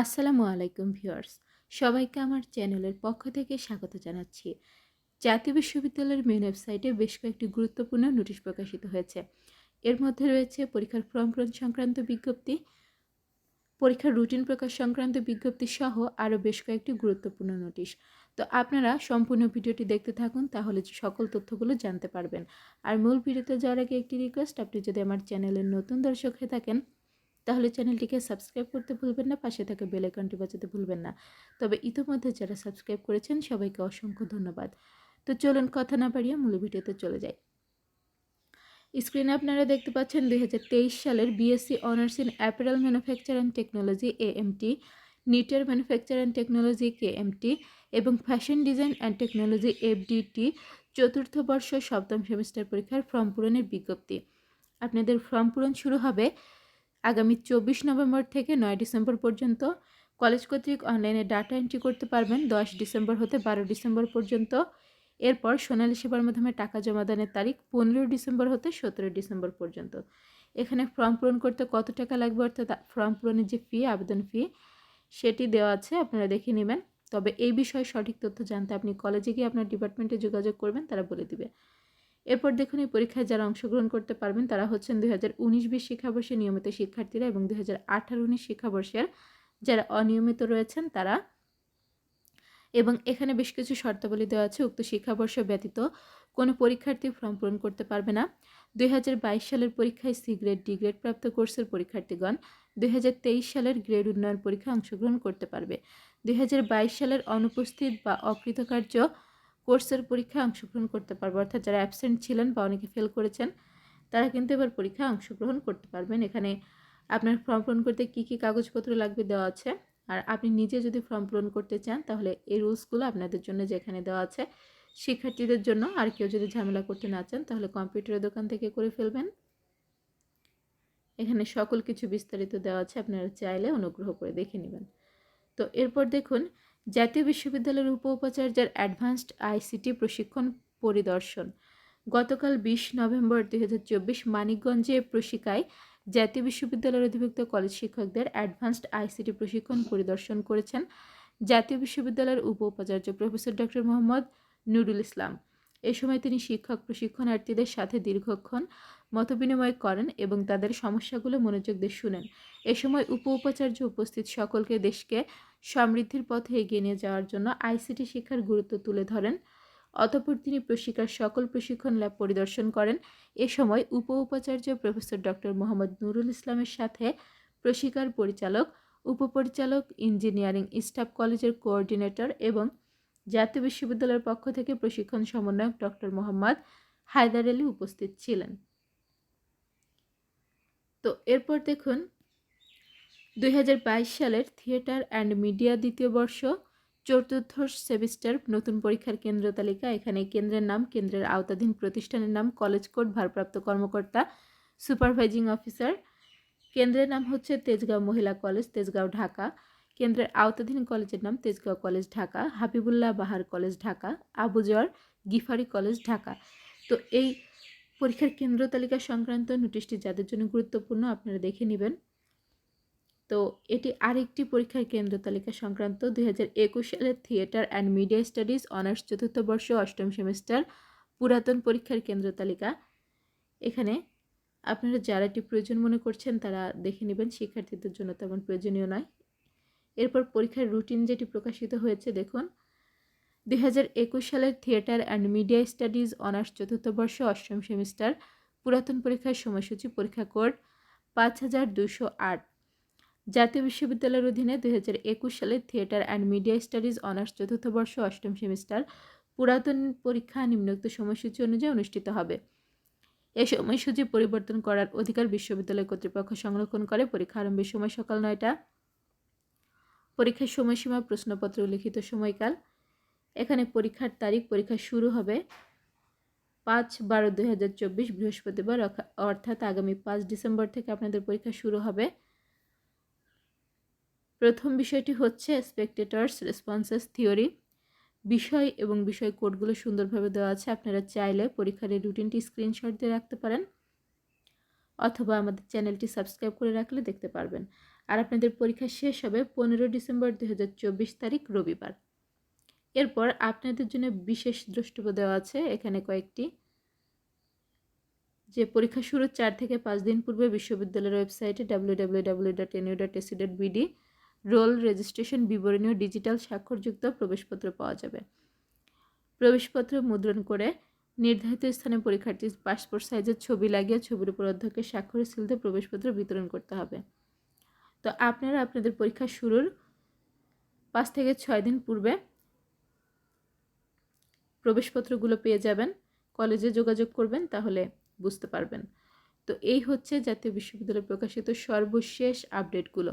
আসসালামু আলাইকুম ভিউয়ার্স। সবাইকে আমার চ্যানেলের পক্ষ থেকে স্বাগত জানাচ্ছি। জাতীয় বিশ্ববিদ্যালয়ের মেন ওয়েবসাইটে বেশ কয়েকটি গুরুত্বপূর্ণ নোটিশ প্রকাশিত হয়েছে। এর মধ্যে রয়েছে পরীক্ষার ফর্ম পূরণ সংক্রান্ত বিজ্ঞপ্তি, পরীক্ষার রুটিন প্রকাশ সংক্রান্ত বিজ্ঞপ্তি সহ আরও বেশ কয়েকটি গুরুত্বপূর্ণ নোটিশ তো আপনারা সম্পূর্ণ ভিডিওটি দেখতে থাকুন, তাহলে সকল তথ্যগুলো জানতে পারবেন। আর মূল ভিডিওতে যাওয়ার আগে একটি রিকোয়েস্ট আপনি যদি আমার চ্যানেলের নতুন দর্শক হয়ে থাকেন তাহলে চ্যানেলটিকে সাবস্ক্রাইব করতে ভুলবেন না, পাশে থাকা বেল আইকনটি বাজাতে ভুলবেন না। তবে ইতিমধ্যে যারা সাবস্ক্রাইব করেছেন, সবাইকে অসংখ্য ধন্যবাদ। তো চলুন কথা না বাড়িয়ে মূল ভিডিওতে চলে যাই। স্ক্রিনে আপনারা দেখতে পাচ্ছেন দুই হাজার তেইশ সালের BSc honours in apparel manufacture and technology A AMT নিটের manufacture and technology K KMT এবং fashion design and technology FDT চতুর্থ বর্ষ সপ্তম সেমিস্টার পরীক্ষার ফর্ম পূরণের বিজ্ঞপ্তি। আপনাদের ফর্ম পূরণ শুরু হবে আগামী চব্বিশ নভেম্বর থেকে নয় ডিসেম্বর পর্যন্ত কলেজ কর্তৃক অনলাইনে ডাটা এন্ট্রি করতে পারবেন। দশ ডিসেম্বর হতে বারো ডিসেম্বর পর্যন্ত। এরপর সোনালী সেবার মাধ্যমে টাকা জমা দানের তারিখ পনেরো ডিসেম্বর হতে সতেরো ডিসেম্বর পর্যন্ত। এখানে ফর্ম পূরণ করতে কত টাকা লাগবে অর্থাৎ ফর্ম পূরণের যে ফি আবেদন ফি সেটি দেওয়া আছে, আপনারা দেখে নেবেন। তবে এই বিষয়ে সঠিক তথ্য জানতে আপনি কলেজে গিয়ে আপনার ডিপার্টমেন্টে যোগাযোগ করবেন, তারা বলে দিবে। এরপর দেখুন, এই পরীক্ষায় যারা অংশগ্রহণ করতে পারবেন, তারা হচ্ছেন দুই হাজার উনিশ বিশ শিক্ষাবর্ষের নিয়মিত শিক্ষার্থীরা এবং দুই হাজার আঠারো উনিশ শিক্ষাবর্ষের যারা অনিয়মিত রয়েছেন, তারা এবং এখানে বেশ কিছু শর্তাবলী দেওয়া আছে। উক্ত শিক্ষাবর্ষ ব্যতীত কোনো পরীক্ষার্থী ফর্ম পূরণ করতে পারবে না। দুই হাজার বাইশ সালের পরীক্ষায় সি গ্রেড, ডি গ্রেড প্রাপ্ত কোর্সের পরীক্ষার্থীগণ দুই হাজার তেইশ সালের গ্রেড উন্নয়ন পরীক্ষায় অংশগ্রহণ করতে পারবে। দুই হাজার বাইশ সালের অনুপস্থিত বা অকৃতকার্য কোর্সের পরীক্ষায় অংশগ্রহণ করতে পারবে। অর্থাৎ যারা অ্যাবসেন্ট ছিলেন বা অনেকে ফেল করেছেন, তারা কিন্তু এবার পরীক্ষায় অংশগ্রহণ করতে পারবেন। এখানে আপনার ফর্ম পূরণ করতে কী কী কাগজপত্র লাগবে দেওয়া আছে। আর আপনি নিজে যদি ফর্ম পূরণ করতে চান, তাহলে এই রুলসগুলো আপনাদের জন্য যেখানে দেওয়া আছে, শিক্ষার্থীদের জন্য। আর কেউ যদি ঝামেলা করতে না চান, তাহলে কম্পিউটারের দোকান থেকে করে ফেলবেন। এখানে সকল কিছু বিস্তারিত দেওয়া আছে, আপনারা চাইলে অনুগ্রহ করে দেখে নেবেন। তো এরপর দেখুন জাতীয় বিশ্ববিদ্যালয়ের উপ উপাচার্যের অ্যাডভান্সড আইসিটি প্রশিক্ষণ পরিদর্শন। গতকাল বিশ নভেম্বর দুই হাজার চব্বিশ মানিকগঞ্জে প্রশিকায় জাতীয় বিশ্ববিদ্যালয়ের অধিভুক্ত কলেজ শিক্ষকদের অ্যাডভান্সড আইসিটি প্রশিক্ষণ পরিদর্শন করেছেন জাতীয় বিশ্ববিদ্যালয়ের উপ উপাচার্য প্রফেসর ডক্টর মোহাম্মদ নুরুল ইসলাম। এ সময় তিনি শিক্ষক প্রশিক্ষণার্থীদের সাথে দীর্ঘক্ষণ মতবিনিময় করেন এবং তাদের সমস্যাগুলো মনোযোগ দিয়ে শুনেন। এ সময় উপ উপাচার্য উপস্থিত সকলকে দেশকে সমৃদ্ধির পথে এগিয়ে নিয়ে যাওয়ার জন্য আইসিটি শিক্ষার গুরুত্ব তুলে ধরেন। অতঃপর তিনি প্রশিকার সকল প্রশিক্ষণ ল্যাব পরিদর্শন করেন। এ সময় উপ উপাচার্য প্রফেসর ডক্টর মোহাম্মদ নুরুল ইসলামের সাথে প্রশিকার পরিচালক, উপপরিচালক, ইঞ্জিনিয়ারিং স্টাফ কলেজের কোঅর্ডিনেটর এবং জাতীয় বিশ্ববিদ্যালয়ের পক্ষ থেকে প্রশিক্ষণ সমন্বয়ক ডক্টর মোহাম্মদ হায়দার আলী উপস্থিত ছিলেন। তো এরপর দেখুন দুই হাজার বাইশ সালের থিয়েটার অ্যান্ড মিডিয়া দ্বিতীয় বর্ষ, চতুর্থ সেমিস্টার নতুন পরীক্ষার কেন্দ্র তালিকা। এখানে কেন্দ্রের নাম, কেন্দ্রের আওতাধীন প্রতিষ্ঠানের নাম, কলেজ কোড, ভারপ্রাপ্ত কর্মকর্তা, সুপারভাইজিং অফিসার। কেন্দ্রের নাম হচ্ছে তেজগাঁও মহিলা কলেজ, তেজগাঁও ঢাকা। কেন্দ্রের আওতাধীন কলেজের নাম Tejgaon college Dhaka, Habibullah Bahar college Dhaka Abuzar Gifari college Dhaka. তো এই পরীক্ষার কেন্দ্র তালিকা সংক্রান্ত নোটিশটি যাদের জন্য গুরুত্বপূর্ণ আপনারা দেখে নেবেন। তো এটি আরেকটি পরীক্ষার কেন্দ্র তালিকা সংক্রান্ত দুই হাজার একুশ সালের theatre and media studies honours চতুর্থ বর্ষ অষ্টম সেমিস্টার পুরাতন পরীক্ষার কেন্দ্র তালিকা। এখানে আপনারা যারা এটি প্রয়োজন মনে করছেন তারা দেখে নেবেন, শিক্ষার্থীদের জন্য তেমন প্রয়োজনীয় নয়। এরপর পরীক্ষার রুটিন যেটি প্রকাশিত হয়েছে, দেখুন। দুই হাজার একুশ সালের theatre and media studies honours চতুর্থ বর্ষ অষ্টম সেমিস্টার পুরাতন পরীক্ষার সময়সূচি পরীক্ষা কোড পাঁচ হাজার দুশো আট। জাতীয় বিশ্ববিদ্যালয়ের অধীনে হাজার একুশ সালে theatre and media studies honours চতুর্থ বর্ষ অষ্টম সেমিস্টার পুরাতন পরীক্ষা নিম্নোক্ত সময়সূচি অনুযায়ী অনুষ্ঠিত হবে। এ সময়সূচি পরিবর্তন করার অধিকার বিশ্ববিদ্যালয় কর্তৃপক্ষ সংরক্ষণ করে। পরীক্ষা আরম্ভের সময় সকাল নয়টা। পরীক্ষার সময়সীমা, প্রশ্নপত্র, লিখিত সময়কাল। এখানে পরীক্ষার তারিখ, পরীক্ষা শুরু হবে পাঁচ বারো দুই হাজার চব্বিশ বৃহস্পতিবার, অর্থাৎ আগামী পাঁচ ডিসেম্বর থেকে আপনাদের পরীক্ষা শুরু হবে। প্রথম বিষয়টি হচ্ছে স্পেকটেটর্স রেসপন্সেস থিওরি বিষয় এবং বিষয় কোডগুলো সুন্দরভাবে দেওয়া আছে, আপনারা চাইলে পরীক্ষার এই রুটিনটি স্ক্রিনশট দিয়ে রাখতে পারেন অথবা আমাদের চ্যানেলটি সাবস্ক্রাইব করে রাখলে দেখতে পারবেন। আর আপনাদের পরীক্ষা শেষ হবে পনেরো ডিসেম্বর দু হাজার চব্বিশ তারিখ, রবিবার। এরপর আপনাদের জন্য বিশেষ দ্রষ্টব্য দেওয়া আছে এখানে কয়েকটি। যে পরীক্ষা শুরুর চার থেকে পাঁচ দিন পূর্বে বিশ্ববিদ্যালয়ের ওয়েবসাইটে W W W dot NU dot AC dot BD roll registration বিবরণী ও ডিজিটাল স্বাক্ষরযুক্ত প্রবেশপত্র পাওয়া যাবে। প্রবেশপত্র মুদ্রণ করে নির্ধারিত স্থানে পরীক্ষার্থীর পাসপোর্ট সাইজের ছবি লাগিয়ে ছবির উপর অধ্যক্ষের স্বাক্ষরের সিলতে প্রবেশপত্র বিতরণ করতে হবে। তো আপনারা আপনাদের পরীক্ষা শুরুর পাঁচ থেকে ছয় দিন পূর্বে প্রবেশপত্রগুলো পেয়ে যাবেন, কলেজে যোগাযোগ করবেন, তাহলে বুঝতে পারবেন। তো এই হচ্ছে জাতীয় বিশ্ববিদ্যালয়ে প্রকাশিত সর্বশেষ আপডেটগুলো।